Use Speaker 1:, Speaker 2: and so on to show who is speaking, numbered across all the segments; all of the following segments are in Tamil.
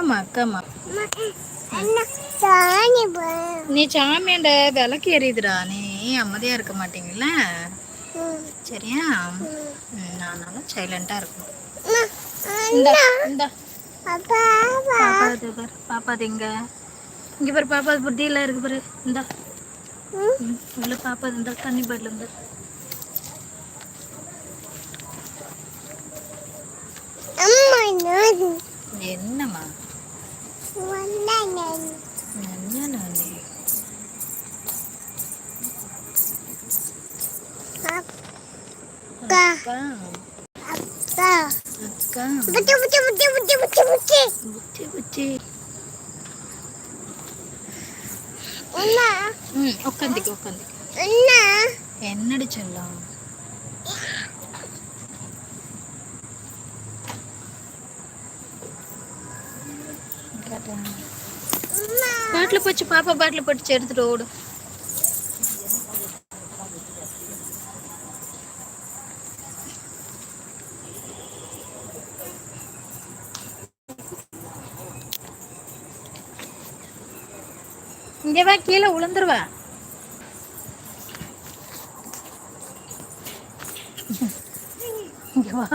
Speaker 1: அக்காமா
Speaker 2: சாணி
Speaker 1: நீ சாமியாண்ட விளக்கு எரியுதுடா. நீ அமைதியா இருக்க மாட்டீங்கல்ல? சரியா? நானாலும் சைலண்டா இருக்கணும். இந்தா இந்தா.
Speaker 2: அப்பா
Speaker 1: பாப்பா இது பாரு. பாப்பா அது இங்க. இங்க பாரு பாப்பா அது புத்தியெல்லாம் இருக்கு பாரு. இந்தா. உள்ள பாப்பா இந்த. தண்ணி பாட்டில் இந்த என்னம்மா? നനഞ്ഞാനാണല്ലേ
Speaker 2: ఒక్కందికి
Speaker 1: ఒక్కందికి ఎన్నడి
Speaker 2: చెల్లా
Speaker 1: பாட்டில் போச்சு பாப்பா பாட்டில் போட்டு எடுத்துட்டு ஓடு. இங்க வா கீழே விழுந்துருவா இங்கே வா.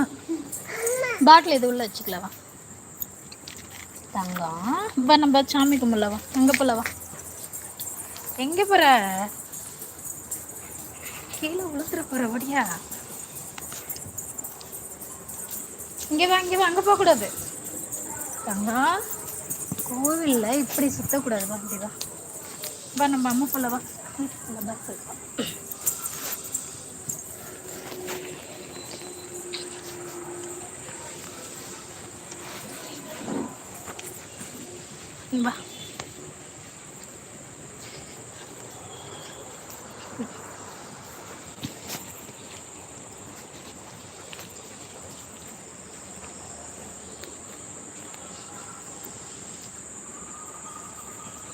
Speaker 1: பாட்டில் இது உள்ள வச்சுக்கலவா வா. தங்கம். இப்போ நம்ம சாமி கும்பிடலவா அங்கே போலவா எங்கே போற? கீழே உளுத்துற போற ஒடியா இங்கே வா இங்கே வா அங்கே போகக்கூடாது. தங்கம் கோவிலில் இப்படி சுத்தக்கூடாது வா இப்படி வா நம்ம அம்மா போலவா வீட்டுக்குள்ள பஸ் இருக்கா வா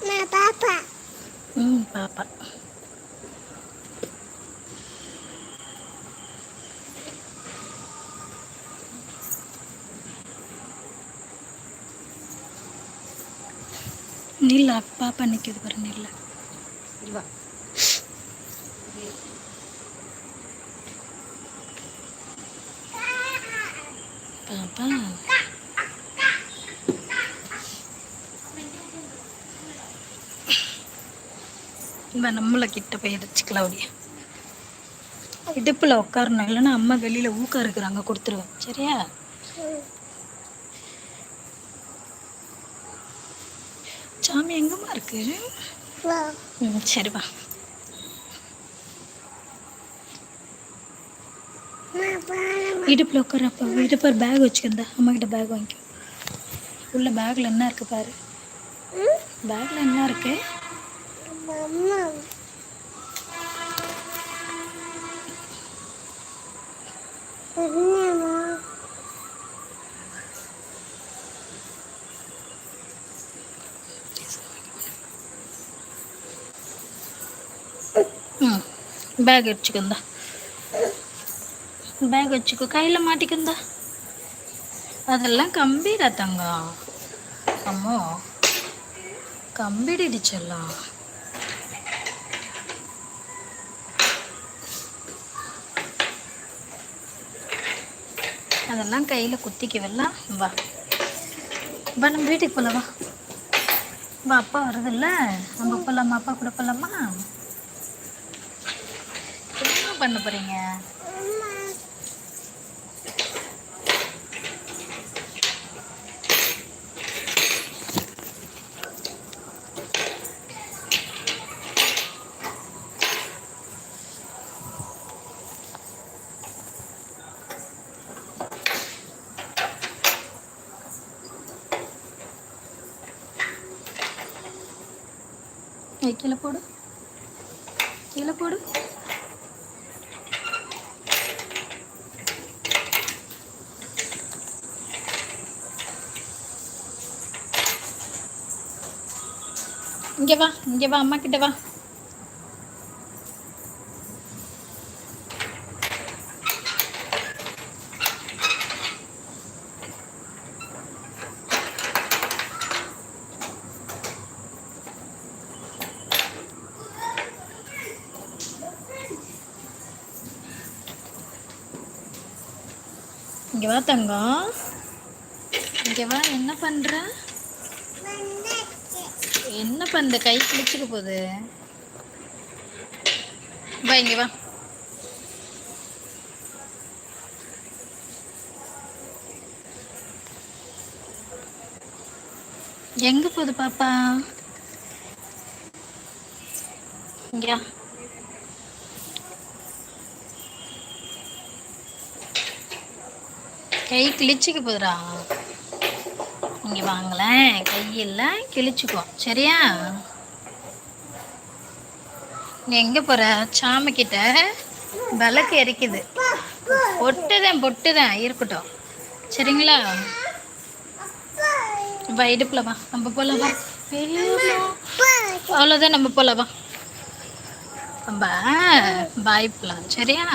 Speaker 2: நான் பாப்பா
Speaker 1: ம் நில்ல பாப்பா நிற்கிது பாரு நில்ல. பாப்பா. இந்த நம்மளை கிட்ட போய் அடிச்சுக்கலாம் அப்படியே. இடுப்பில் உட்காரணும் இல்லைன்னா அம்மா வெளியில் ஊக்க இருக்கிறாங்க கொடுத்துருவேன் சரியா? சாமி எங்கம்மா இருக்கு? ம் சரி வா. இடுப்பில் உட்கார அப்போ இடுப்பு ஒரு பேக் வச்சுக்கந்தா அம்மா கிட்ட பேக் வாங்கிக்கோ. உள்ள பேக்கில் என்ன இருக்கு பாரு. பேக்கில் என்ன இருக்கு?
Speaker 2: அம்மா. என்னம்மா
Speaker 1: ம் பேக் வச்சுக்கந்தா பேக் வச்சுக்கோ கையில் மாட்டிக்கந்தா. அதெல்லாம் கம்பிடா தங்கம் அம்மோ கம்பிடி அதெல்லாம் கையில் குத்திக்கவெல்லாம் வா. வா நம்ம வீட்டுக்கு போகலாம் வா. அப்பா வருதில்ல நம்ம போகலாமா அப்பா கூட போகலாமா பண்ண போகிறீங்க கீழே போடு. கீழே போடு. இங்கே வா இங்கே வா அம்மா கிட்ட வா. இங்கே வா தங்கம். இங்கே வா என்ன பண்ணுற என்ன இந்த கை கிழிச்சுக்க போகுது? வா இங்க வா. எங்க போகுது பாப்பா? இங்கயா கை கிழிச்சுக்க போதுடா இங்கே வாங்களேன். கையெல்லாம் கிழிச்சுக்கோ. சரியா? நீ எங்க போற? சாமிக்கிட்ட விளக்கு எரிக்குது. பொட்டுதான் பொட்டுதான். இருக்கட்டும். சரிங்களா? வா இடுப்பில் வா. நம்ம போலாம் வா. அவ்வளோதான் நம்ம போலாம் வா. நம்ம பாய் போலாம் சரியா?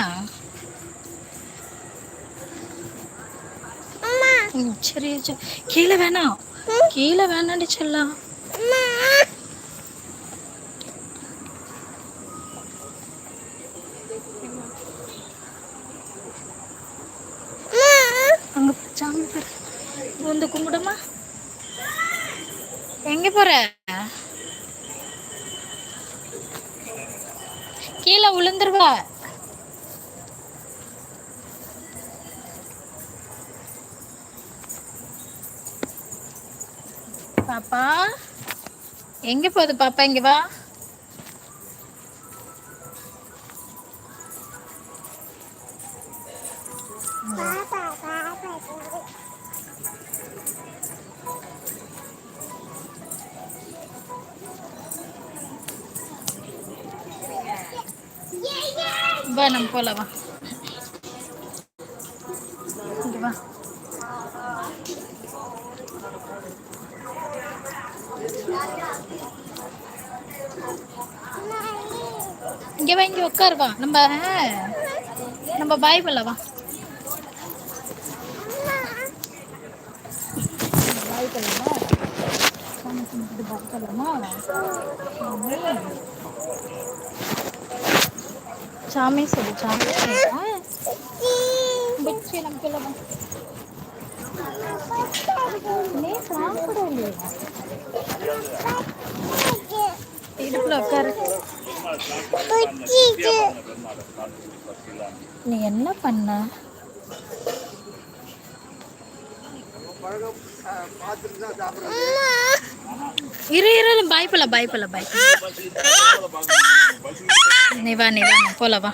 Speaker 1: ம், சரி சரி. கீழே வேணாம் கீழே வேணாண்டி செல்லாம் அங்க சாமி பாரு வந்து கும்பிடுமா? எங்க போற? கீழே விழுந்துருவா பாப்பா. எங்க போகுது பாப்பா? இங்க வா. வா நம்ம போலாம் இங்க வா இங்க உட்காரு வா. நம்ம நம்ம பாய் வா. சாமி சாமி சொல்லு. சாமி ஆ, பிச்சி நமக்கு இல்லை நீ சாப்பிடலையா இடுப்புல உட்காரு நீ என்ன பண்ண இரு இரு பயப்பல பயப்பல பயப்பல நீ வா நீ வா நீ போல வா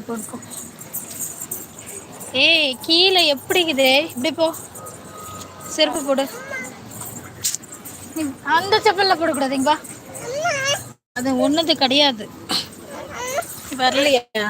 Speaker 1: இப்போ ஏய் கீழே எப்படி இருக்குது இப்படி போ. செருப்பு போடு. அந்த செப்பல்ல போடக்கூடாது இங்க அது ஒன்றுது கிடையாது. வரலையா?